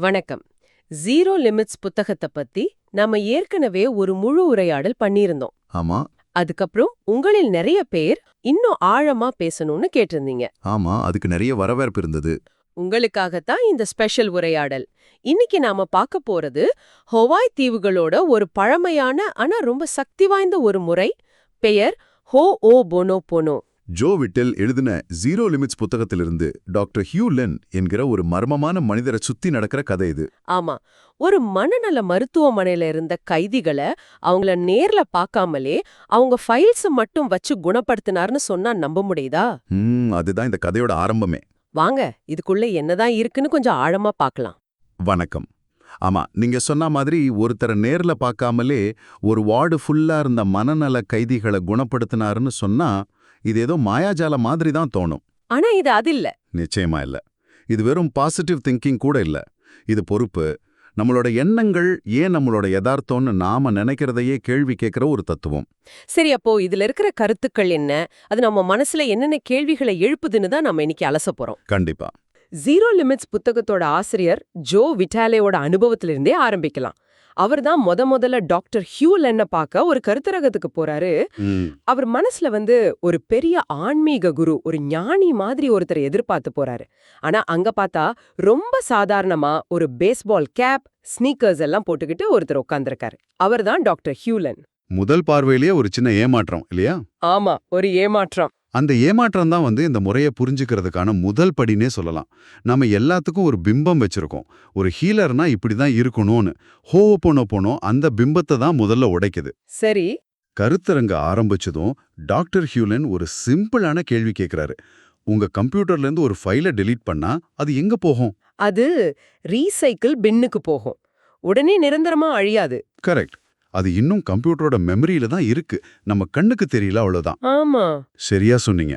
வணக்கம். Zero limits புத்தகத்தை பத்தி நாம ஏற்கனவே ஒரு முழு உரையாடல் பண்ணியிருந்தோம். ஆமா. அதுக்கப்புறம் உங்களில் நிறைய பேர் இன்னும் ஆழமா பேசணும்னு கேட்டிருந்தீங்க. ஆமா அதுக்கு நிறைய வரவேற்பு இருந்தது. உங்களுக்காகத்தான் இந்த ஸ்பெஷல் உரையாடல். இன்னைக்கு நாம பார்க்க போறது ஹொவாய் தீவுகளோட ஒரு பழமையான ஆனா ரொம்ப சக்தி வாய்ந்த ஒரு முறை. பெயர் ஹோ ஓ போனோ போனோ. ஜோ விட்டல் எழுதின ஜீரோ லிமிட்ஸ் புத்தகத்திலிருந்து டாக்டர் ஹியூ லென் என்கிற ஒரு மர்மமான மனிதரை சுத்தி நடக்கிற கதை இது. ஆமா. ஒரு மனநல மருத்துவமனையில இருந்த கைதிகளை அவங்கள நேர்ல பார்க்காமலே அவங்க ஃபைல்ஸ் மட்டும் வச்சு குணப்படுத்தினார்னு சொன்னா நம்ப முடியுதா? அதுதான் இந்த கதையோட ஆரம்பமே. வாங்க இதுக்குள்ள என்னதான் இருக்குன்னு கொஞ்சம் ஆழமா பார்க்கலாம். வணக்கம். ஆமா நீங்க சொன்ன மாதிரி ஒருத்தரை நேர்ல பார்க்காமலே ஒரு வார்டு ஃபுல்லா இருந்த மனநல கைதிகளை குணப்படுத்தினாருன்னு சொன்னா இது ஏதோ மாயாஜால மாதிரி தான் தோணும். ஆனா இது அது இல்ல. நிச்சயமா இல்ல. இது வெறும் பாசிட்டிவ் திங்கிங் கூட இல்ல. இது பொறுப்பு. நம்மளோட எண்ணங்கள் ஏன் நம்மளோட யதார்த்தம்னு நாம நினைக்கிறதையே கேள்வி கேட்கிற ஒரு தத்துவம். சரி அப்போ இதுல இருக்கிற கருத்துக்கள் என்ன? அது நம்ம மனசுல என்னென்ன கேள்விகளை எழுப்புதுன்னு தான் நம்ம இன்னைக்கு அலச போறோம். கண்டிப்பா. ஜீரோ லிமிட்ஸ் புத்தகத்தோட ஆசிரியர் ஜோ விட்டாலேயோட அனுபவத்திலிருந்தே ஆரம்பிக்கலாம். அவர்தான் முத முதல்ல டாக்டர் ஹியூ லென்ன பார்க்க ஒரு கருத்தரகத்துக்கு போறாரு. அவர் மனசுல வந்து ஒரு பெரிய ஆன்மீக குரு ஒரு ஞானி மாதிரி ஒருத்தரை எதிர்பார்த்து போறாரு. ஆனா அங்க பார்த்தா ரொம்ப சாதாரணமா ஒரு பேஸ்பால் கேப் ஸ்னீக்கர்ஸ் எல்லாம் போட்டுக்கிட்டு ஒருத்தர் உட்கார்ந்திருக்காரு. அவர்தான் டாக்டர் ஹியூலன். முதல் பார்வையிலேயே ஒரு சின்ன ஏமாற்றம் இல்லையா? ஆமா ஒரு ஏமாற்றம். அந்த ஏமாற்றம் தான் வந்து இந்த முறையை புரிஞ்சுக்கிறதுக்கான முதல் படினே சொல்லலாம். நம்ம எல்லாத்துக்கும் ஒரு பிம்பம் வச்சிருக்கோம். ஒரு ஹீலர்னா இப்படி தான் இருக்கணும்னு. ஹோ போனோ போனோ அந்த பிம்பத்தை தான் முதல்ல உடைக்குது. சரி. கருத்தரங்க ஆரம்பிச்சதும் டாக்டர் ஹியூலன் ஒரு சிம்பிளான கேள்வி கேட்குறாரு உங்க கம்ப்யூட்டர்ல இருந்து ஒரு ஃபைலை டெலீட் பண்ணா அது எங்க போகும்? அது ரீசைக்கிள் பின்னுக்கு போகும். உடனே நிரந்தரமா அழியாது. கரெக்ட். அது இன்னும் கம்ப்யூட்டரோட மெமரியில தான் இருக்கு. நம்ம கண்ணுக்கு தெரியல அவ்வளவுதான். ஆமா. சரியா சொன்னீங்க.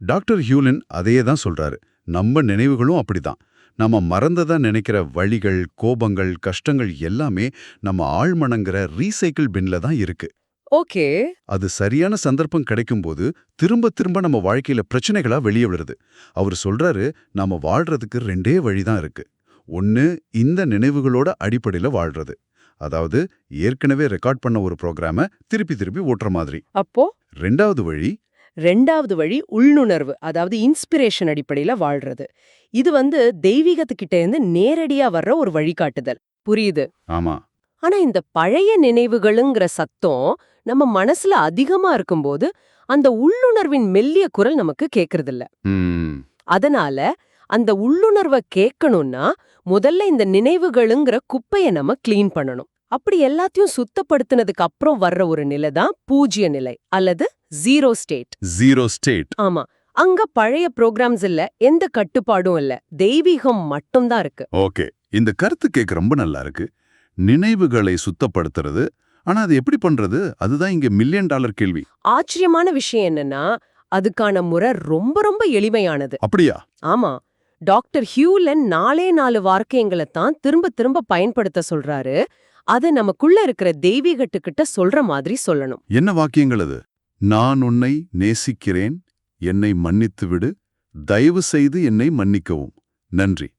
டாக்டர் ஹியூலன் அதையே தான் சொல்றாரு. நம்ம நினைவுகளும் அப்படிதான். நம்ம மறந்ததா நினைக்கிற வழிகள் கோபங்கள் கஷ்டங்கள் எல்லாமே நம்ம ஆழ்மனங்கிற ரீசைக்கிள் பின்ல தான் இருக்கு. ஓகே. அது சரியான சந்தர்ப்பம் கிடைக்கும்போது திரும்ப திரும்ப நம்ம வாழ்க்கையில பிரச்சனைகளா வெளியே விடுறது அவர் சொல்றாரு நாம வாழ்றதுக்கு ரெண்டே வழிதான் இருக்கு. ஒன்னு இந்த நினைவுகளோட அடிப்படையில வாழ்றது. அதாவது ஏற்கனவே ரெக்கார்ட் பண்ண ஒரு ப்ரோக்ராம திருப்பி திருப்பி ஓட்டுற மாதிரி. அப்போ? ரெண்டாவது வழி? ரெண்டாவது வழி உள்நுணர்வு அதாவது இன்ஸ்பிரேஷன் அடிப்படையில வாழ்றது. இது வந்து தெய்வீகத்துக்கிட்ட இருந்து நேரடியா வர்ற ஒரு வழிகாட்டுதல். புரியுது? ஆமா. ஆனா இந்த பழைய நினைவுகளுங்கிற சத்தம் நம்ம மனசுல அதிகமா இருக்கும்போது அந்த உள்ளுணர்வின் மெல்லிய குரல் நமக்கு கேக்குறதில்ல. அதனால அந்த உள்ளுணர்வை கேட்கணும்னா முதல்ல இந்த நினைவுகளுங்கிற குப்பைய நம்ம க்ளீன் பண்ணணும். அப்படி எல்லாத்தையும் சுத்தப்படுத்தினதுக்கு அப்புறம் வர்ற ஒரு நிலை தான் பூஜ்ய நிலை அல்லது ஜீரோ ஸ்டேட் ஜீரோ ஸ்டேட் ஆமா. அங்க பழைய ப்ரோக்ராம்ஸ் இல்ல எந்த கட்டுப்பாடும் இல்ல. தெய்வீகம் மட்டும்தான் இருக்கு. ஓகே. இந்த கருத்து கேட்க ரொம்ப நல்லா இருக்கு. நினைவுகளை சுத்தப்படுத்துறது. ஆனா அது எப்படி பண்றது? அதுதான் இங்க மில்லியன் டாலர் கேள்வி. ஆச்சரியமான விஷயம் என்னன்னா அதுக்கான முறை ரொம்ப ரொம்ப எளிமையானது. அப்படியா? ஆமா. டாக்டர் ஹியூலன் நாலே நாலு வார்த்தைங்களை தான் திரும்ப திரும்ப பயன்படுத்த சொல்றாரு. அது நமக்குள்ள இருக்கிற தெய்வீகட்டுக்கிட்ட சொல்ற மாதிரி சொல்லணும். என்ன வாக்கியங்கள் அது? நான் உன்னை நேசிக்கிறேன் என்னை மன்னித்து விடு தயவு செய்து என்னை மன்னிக்கவும். நன்றி.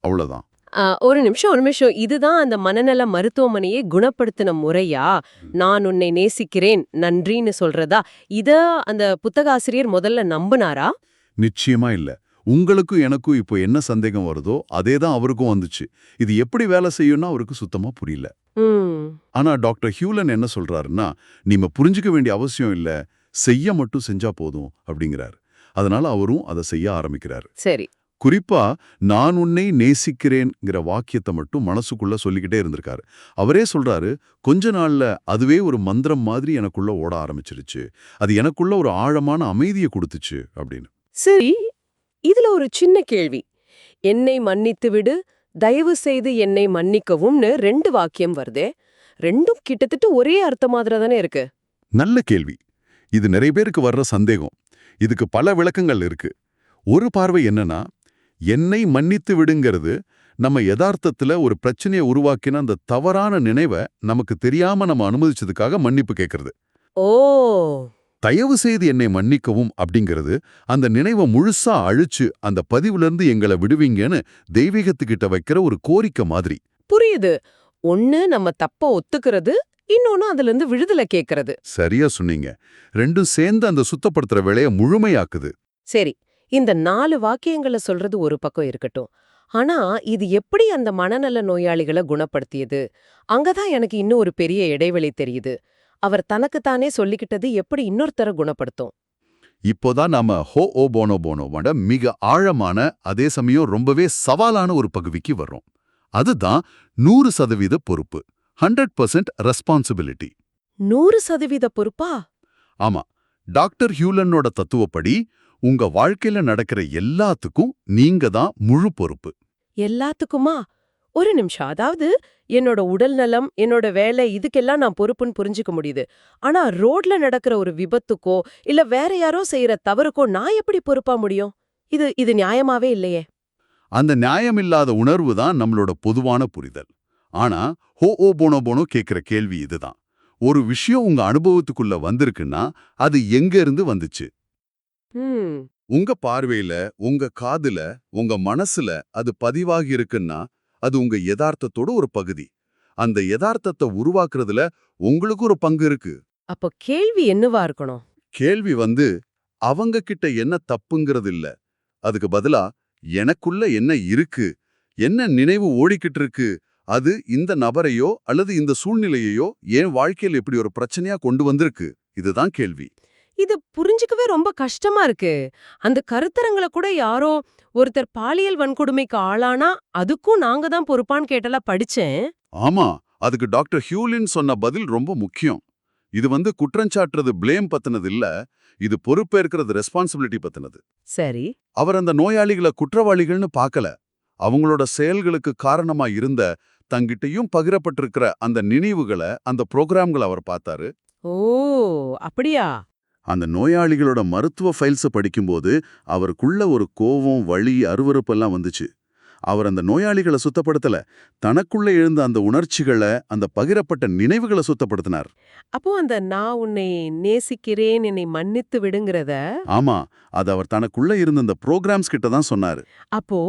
அவ்வளவுதான். ஆ, ஒரு நிமிஷம் ஒரு நிமிஷம். இதுதான் அந்த மனநல மருத்துவமனையை குணப்படுத்தின முறையா? நான் உன்னை நேசிக்கிறேன் நன்றின்னு சொல்றதா? இத அந்த புத்தக ஆசிரியர் முதல்ல நம்புனாரா? நிச்சயமா இல்ல. உங்களுக்கும் எனக்கும் இப்போ என்ன சந்தேகம் வருதோ அதே தான் அவருக்கும் வந்துச்சு. இது எப்படி வேலை செய்யும்னா அவருக்கு சுத்தமா புரியல. ம். ஆனா டாக்டர் ஹியூலன் என்ன சொல்றாருன்னா நீங்க புரிஞ்சுக்க வேண்டிய அவசியம் இல்ல. செய்ய மட்டும் செஞ்சா போதும் அப்படிங்கிறாரு. அதனால அவரும் அதை செய்ய ஆரம்பிக்கிறாரு. சரி. குறிப்பா நான் உன்னை நேசிக்கிறேன்ங்கிற வாக்கியத்தை மட்டும் மனசுக்குள்ள சொல்லிக்கிட்டே இருந்திருக்காரு. அவரே சொல்றாரு கொஞ்ச நாள்ல அதுவே ஒரு மந்திரம் மாதிரி எனக்குள்ள ஓட ஆரம்பிச்சிருச்சு. அது எனக்குள்ள ஒரு ஆழமான அமைதியை கொடுத்துச்சு அப்படின்னு. சரி இதுல ஒரு சின்ன கேள்வி. என்னை மன்னித்து விடு தயவு செய்து என்னை மன்னிக்கவும்னு ரெண்டு வாக்கியம் வருதே. ரெண்டும் கிட்டத்தட்ட ஒரே அர்த்தமாதிர தானே இருக்கு. நல்ல கேள்வி. இது நிறைய பேருக்கு வர்ற சந்தேகம். இதுக்கு பல விளக்கங்கள் இருக்கு. ஒரு பார்வை என்னன்னா என்னை மன்னித்து விடுங்கிறது நம்ம யதார்த்தத்துல ஒரு பிரச்சனையை உருவாக்கின அந்த தவறான நினைவை நமக்கு தெரியாம நம்ம அனுமதிச்சதுக்காக மன்னிப்பு கேட்கறது ஓ! தயவு செய்து என்னை மன்னிக்கவும் அப்படிங்கிறது அந்த நினைவை முழுசா அழிச்சு அந்த பதிவுல இருந்து எங்களை விடுவீங்கன்னு தெய்வீகத்துக்கிட்ட வைக்கிற ஒரு கோரிக்கை மாதிரி. புரியுது. ஒண்ணு நம்ம தப்ப ஒத்துக்கிறது இன்னொன்னு அதுல இருந்து விடுதலை கேக்குறது சரியா சொன்னீங்க. ரெண்டும் சேர்ந்து அந்த சுத்தப்படுத்துற வேலையை முழுமையாக்குது. சரி இந்த நாலு வாக்கியங்களை சொல்றது ஒரு பக்கம் இருக்கட்டும். ஆனா இது எப்படி அந்த மனநல நோயாளிகளை குணப்படுத்தியது? அங்கதான் எனக்கு இன்னும் ஒரு பெரிய இடைவெளி தெரியுது. அவர் தனக்குத்தானே சொல்லிக்கிட்டது எப்படி இன்னொருத்தரை குணப்படுத்தும்? இப்போதான் நாம ஹோ ஓ போனோ போனோவோட மிக ஆழமான அதே சமயம் ரொம்பவே சவாலான ஒரு பகுதிக்கு வர்றோம். அதுதான் நூறு சதவீத பொறுப்பு ஹண்ட்ரட் பர்சன்ட் ரெஸ்பான்சிபிலிட்டி நூறு சதவீத பொறுப்பா? ஆமா டாக்டர் ஹியூலனோட தத்துவப்படி உங்க வாழ்க்கையில நடக்கிற எல்லாத்துக்கும் நீங்க தான் முழு பொறுப்பு. எல்லாத்துக்குமா? ஒரு நிமிஷம். அதாவது என்னோட உடல் நலம் என்னோட வேலை இதுக்கெல்லாம் நான் பொறுப்புன்னு புரிஞ்சுக்க முடியுது. ஆனா ரோட்ல நடக்கிற ஒரு விபத்துக்கோ இல்ல வேற யாரோ செய்யற தவறுக்கோ நான் எப்படி பொறுப்பா முடியும்? இது இது நியாயமாவே இல்லையே. அந்த நியாயமில்லாத உணர்வு தான் நம்மளோட பொதுவான புரிதல். ஆனா ஹோ ஓ போனோ போனோ கேக்குற கேள்வி இதுதான். ஒரு விஷயம் உங்க அனுபவத்துக்குள்ள வந்திருக்குன்னா அது எங்க இருந்து வந்துச்சு உங்க பார்வையில உங்க காதுல உங்க மனசுல அது பதிவாகி இருக்குன்னா அது உங்க யதார்த்தத்தோட ஒரு பகுதி. அந்த யதார்த்தத்தை உருவாக்குறதுல உங்களுக்கு ஒரு பங்கு இருக்கு. அப்போ கேள்வி என்னவா இருக்கணும்? கேள்வி வந்து அவங்க கிட்ட என்ன தப்புங்கிறது இல்ல. அதுக்கு பதிலா எனக்குள்ள என்ன இருக்கு? என்ன நினைவு ஓடிக்கிட்டு இருக்கு? அது இந்த நபரையோ அல்லது இந்த சூழ்நிலையையோ என் வாழ்க்கையில் இப்படி ஒரு பிரச்சனையா கொண்டு வந்திருக்கு? இதுதான் கேள்வி. இது புரிஞ்சுக்கவே ரொம்ப கஷ்டமா இருக்கு. அந்த கருத்தரங்களை கூட யாரோ ஒருத்தர் பாலியல் வன்கொடுமைக்கு ஆளானா அதுக்கும் நாங்க தான் பொறுப்பான்னு கேட்டலாம் படிச்சேன். ஆமா அதுக்கு டாக்டர் ஹியூலின் சொன்ன பதில் ரொம்ப முக்கியம். இது வந்து குற்றஞ்சாட்டுறது ப்ளேம் பத்தினது இல்ல இது பொறுப்பேற்கிறது ரெஸ்பான்சிபிலிட்டி பத்தினது. சரி. அவர் அந்த நோயாளிகளை குற்றவாளிகள்னு பார்க்கல அவங்களோட செயல்களுக்கு காரணமா இருந்த தங்கிட்டையும் பகிரப்பட்டிருக்கிற அந்த நினைவுகளை அந்த புரோகிராம்களை அவர் பார்த்தாரு ஓ அப்படியா? அந்த நோயாளிகளோட மருத்துவ ஃபைல்ஸை படிக்கும்போது அவருக்குள்ள ஒரு கோவம் வழி அருவருப்பெல்லாம் வந்துச்சு. அவர் அந்த நோயாளிகளை சுத்தப்படுத்தல. தனக்குள்ள எழுந்த அந்த உணர்ச்சிகளை அந்த பகிரப்பட்ட நினைவுகளை சுத்தப்படுத்தினார். அப்போ அந்த நான் உன்னை நேசிக்கிறேன் என்னை மன்னித்து விடுங்கிறத ஆமா அது அவர் தனக்குள்ள இருந்த அந்த ப்ரோக்ராம்ஸ் கிட்ட தான் சொன்னாரு. அப்போ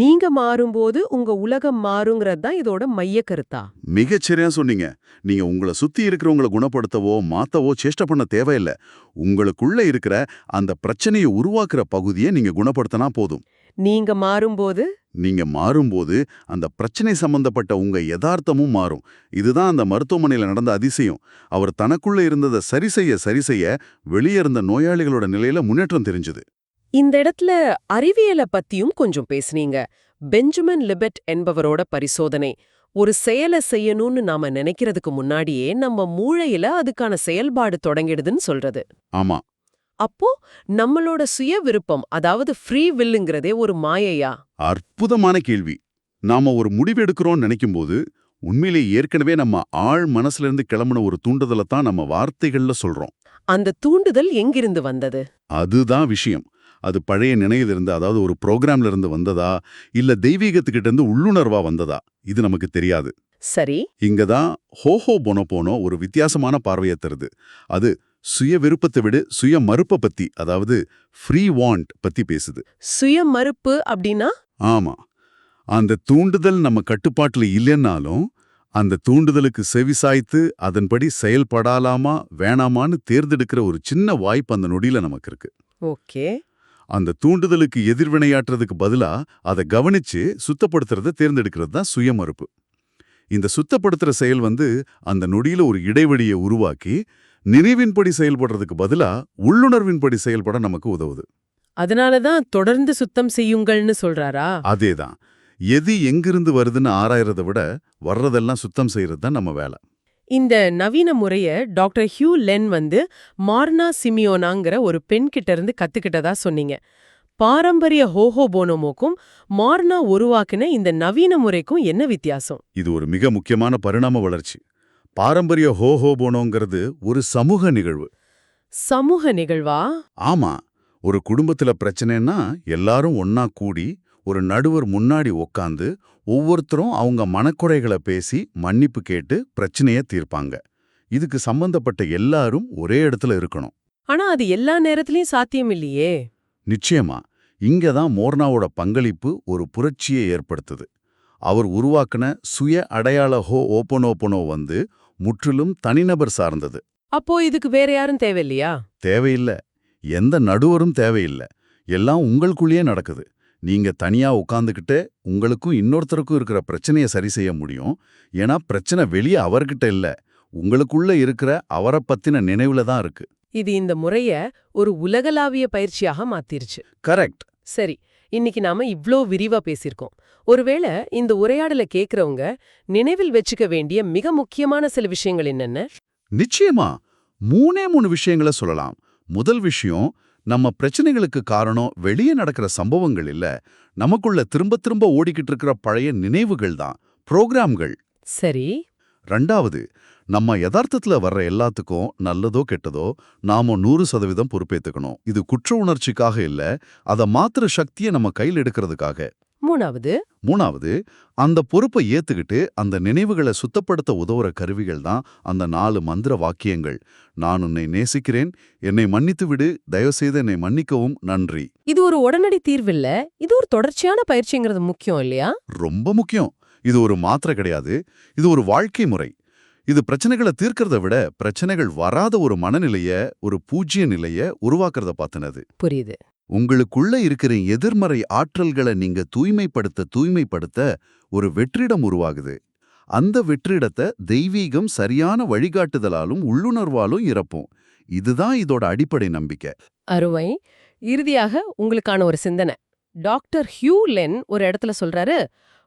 நீங்க மாறும்போது உங்க உலகம் மாறுங்கிறது தான் இதோட மைய கருத்தா? மிகச்சரியா சொன்னீங்க. நீங்க உங்களை சுத்தி இருக்கிறவங்களை குணப்படுத்தவோ மாத்தவோ சேஷ்ட பண்ண தேவையில்ல. உங்களுக்குள்ள இருக்கிற அந்த பிரச்சனையை உருவாக்குற பகுதியை நீங்க குணப்படுத்தினா போதும். நீங்க மாறும்போது நீங்க மாறும்போது அந்த பிரச்சனை சம்பந்தப்பட்ட உங்க யதார்த்தமும் மாறும். இதுதான் அந்த மருத்துவமனையில நடந்த அதிசயம். அவர் தனக்குள்ள இருந்ததை சரி செய்ய சரி செய்ய வெளியே இருந்த நோயாளிகளோட நிலையில முன்னேற்றம் தெரிஞ்சது. இந்த இடத்துல அறிவியலை பத்தியும் கொஞ்சம் பேசுனீங்க. பெஞ்சமின் லிபெட் என்பவரோட பரிசோதனை. ஒரு செயலை செய்யணும்னு நாம நினைக்கிறதுக்கு முன்னாடியே நம்ம மூளையில அதுக்கான செயல்பாடு தொடங்கிடுதுன்னு சொல்றது. ஆமா. அப்போ நம்மளோட சுய விருப்பம் அதாவது ஃப்ரீ வில்லுங்கிறதே ஒரு மாயையா? அற்புதமான கேள்வி. நாம ஒரு முடிவு எடுக்கிறோம்னு நினைக்கும்போது உண்மையிலே ஏற்கனவே நம்ம ஆழ் மனசுல இருந்து கிளம்புன ஒரு தூண்டுதலை தான் நம்ம வார்த்தைகள்ல சொல்றோம். அந்த தூண்டுதல் எங்கிருந்து வந்தது? அதுதான் விஷயம். அது பழைய நினைவிலிருந்து அதாவது ஒரு ப்ரோக்ராம்ல இருந்து வந்ததா இல்ல தெய்வீகத்துக்கிட்ட இருந்து உள்ளுணர்வா வந்ததா? இது நமக்கு தெரியாது. சரி. இங்க தான் ஹோஹோ போனோ போனோ ஒரு வித்தியாசமான பார்வையை தருது. அது சுய விருப்பத்தை விட சுய மறுப்பை பத்தி அதாவது ஃப்ரீ வாண்ட் பத்தி பேசுது. சுய மறுப்பு அப்படின்னா? ஆமா. அந்த தூண்டுதல் நம்ம கட்டுப்பாட்டுல இல்லைன்னாலும் அந்த தூண்டுதலுக்கு செவிசாய்த்து அதன்படி செயல்படாலாமா வேணாமான்னு தேர்ந்தெடுக்கிற ஒரு சின்ன வாய்ப்பு அந்த நொடியில நமக்கு இருக்கு. ஓகே. அந்த தூண்டுதலுக்கு எதிர்வினையாற்றுறதுக்கு பதிலா அதை கவனிச்சு சுத்தப்படுத்துறத தேர்ந்தெடுக்கிறது தான் சுயமறுப்பு. இந்த சுத்தப்படுத்துற செயல் வந்து அந்த நொடியில ஒரு இடைவெளியை உருவாக்கி நினைவின்படி செயல்படுறதுக்கு பதிலா உள்ளுணர்வின்படி செயல்பட நமக்கு உதவுது. அதனாலதான் தொடர்ந்து சுத்தம் செய்யுங்கள்னு சொல்றாரா? அதேதான். எது எங்கிருந்து வருதுன்னு ஆராயறதை விட வர்றதெல்லாம் சுத்தம் செய்யறது தான் நம்ம வேலை. இந்த நவீன முறைய டாக்டர் ஹியூ லென் வந்து மார்னா சிமியோனாங்கிற ஒரு பெண் கிட்ட இருந்து கத்துக்கிட்டதா சொன்னீங்க. பாரம்பரிய ஹோஹோ போனோமோக்கும் மார்னா உருவாக்குன இந்த நவீன முறைக்கும் என்ன வித்தியாசம்? இது ஒரு மிக முக்கியமான பரிணாம வளர்ச்சி. பாரம்பரிய ஹோஹோ போனோங்கிறது ஒரு சமூக நிகழ்வு. சமூக நிகழ்வா? ஆமா ஒரு குடும்பத்துல பிரச்சனைன்னா எல்லாரும் ஒன்னா கூடி ஒரு நடுவர் முன்னாடி உக்காந்து ஒவ்வொருத்தரும் அவங்க மனக்குறைகளை பேசி மன்னிப்பு கேட்டு பிரச்சனைய தீர்ப்பாங்க. இதுக்கு சம்பந்தப்பட்ட எல்லாரும் ஒரே இடத்துல இருக்கணும். ஆனா அது எல்லா நேரத்திலயும் சாத்தியம் இல்லையே. நிச்சயமா இங்க தான் மோர்னாவோட பங்களிப்பு ஒரு புரட்சியை ஏற்படுத்துது. அவர் உருவாக்குன சுய அடையாள ஹோ ஓப்பனோப்பனோ வந்து முற்றிலும் தனிநபர் சார்ந்தது. அப்போ இதுக்கு வேற யாரும் தேவையில்லையா? தேவையில்ல. எந்த நடுவரும் தேவையில்ல. எல்லாம் உங்களுக்குள்ளேயே நடக்குது. நீங்க தனியா உட்காந்துக்கிட்டு உங்களுக்கும் இன்னொருத்தருக்கும் இருக்கிற பிரச்சனையை சரி செய்ய முடியும். ஏன்னா பிரச்சனை வெளியே அவர்கிட்ட இல்ல. உங்களுக்குள்ள இருக்கிற அவரை பத்தின நினைவுல தான் இருக்கு. இது இந்த முறைய ஒரு உலகளாவிய பயிற்சியாக மாத்திருச்சு. கரெக்ட். சரி இன்னைக்கு நாம இவ்ளோ விரிவா பேசியிருக்கோம். ஒருவேளை இந்த உரையாடல கேக்குறவங்க நினைவில் வச்சுக்க வேண்டிய மிக முக்கியமான சில விஷயங்கள் என்னென்ன? நிச்சயமா. மூணே மூணு விஷயங்களை சொல்லலாம். முதல் விஷயம் நம்ம பிரச்சனைகளுக்கு காரணம் வெளியே நடக்கிற சம்பவங்கள் இல்ல. நமக்குள்ள திரும்ப திரும்ப ஓடிக்கிட்டு இருக்கிற பழைய நினைவுகள் தான் புரோகிராம்கள். சரி. ரெண்டாவது நம்ம யதார்த்தத்துல வர்ற எல்லாத்துக்கும் நல்லதோ கெட்டதோ நாம நூறு சதவீதம் பொறுப்பேத்துக்கணும். இது குற்ற உணர்ச்சிக்காக இல்ல அதை மாத்திர சக்தியை நம்ம கையில் எடுக்கிறதுக்காக. மூணாவது. மூணாவது அந்த பொறுப்பை ஏத்துக்கிட்டு அந்த நினைவுகளை சுத்தப்படுத்த உதவுற கருவிகள் தான் அந்த நாலு மந்திர வாக்கியங்கள். நான் உன்னை நேசிக்கிறேன் என்னை மன்னித்து விடு தயவுசெய்து என்னை மன்னிக்கவும் நன்றி. இது ஒரு உடனடி தீர்வில்ல இது ஒரு தொடர்ச்சியான பயிற்சிங்கிறது முக்கியம் இல்லையா? ரொம்ப முக்கியம். இது ஒரு மாத்திரை கிடையாது இது ஒரு வாழ்க்கை முறை. இது பிரச்சனைகளை தீர்க்கறத விட பிரச்சனைகள் வராத ஒரு மனநிலைய ஒரு பூஜ்ய நிலைய உருவாக்குறத பார்த்தினது புரியுது. உங்களுக்குள்ள இருக்கிற எதிர்மறை ஆற்றல்களை நீங்க தூய்மைப்படுத்த தூய்மைப்படுத்த ஒரு வெற்றிடம் உருவாகுது. அந்த வெற்றிடத்தை தெய்வீகம் சரியான வழிகாட்டுதலாலும் உள்ளுணர்வாலும் இறப்பும். இதுதான் இதோட அடிப்படை நம்பிக்கை. அருமை. இறுதியாக உங்களுக்கான ஒரு சிந்தனை. டாக்டர் ஹியூ லென் ஒரு இடத்துல சொல்றாரு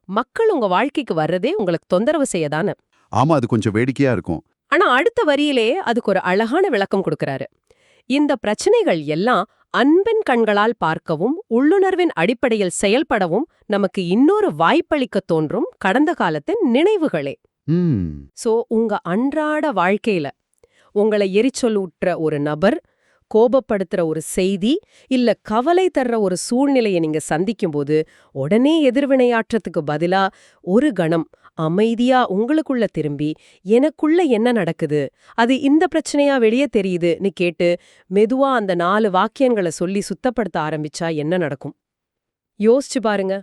மக்கள் உங்க வாழ்க்கைக்கு வர்றதே உங்களுக்கு தொந்தரவு செய்யதானே ஆமா அது கொஞ்சம் வேடிக்கையா இருக்கும். ஆனா அடுத்த வரியிலே அதுக்கு ஒரு அழகான விளக்கம் கொடுக்கறாரு. இந்த பிரச்சனைகள் எல்லாம் அன்பின் கண்களால் பார்க்கவும் உள்ளுணர்வின் அடிப்படையில் செயல்படவும் நமக்கு இன்னொரு வாய்ப்பளிக்க தோன்றும் கடந்த காலத்தின் நினைவுகளே. சோ உங்க அன்றாட வாழ்க்கையில உங்களை எரிச்சலூட்டுற ஒரு நபர் கோபப்படுத்துற ஒரு செய்தி இல்ல கவலை தர்ற ஒரு சூழ்நிலையை நீங்க சந்திக்கும்போது உடனே எதிர்வினையாற்றத்துக்கு பதிலா ஒரு கணம் அமைதியா உங்களுக்குள்ள திரும்பி எனக்குள்ள என்ன நடக்குது? அது இந்த பிரச்சனையா வெளியே தெரியுதுன்னு கேட்டு மெதுவா அந்த நாலு வாக்கியங்களை சொல்லி சுத்தப்படுத்த ஆரம்பிச்சா என்ன நடக்கும்? யோசிச்சு பாருங்க.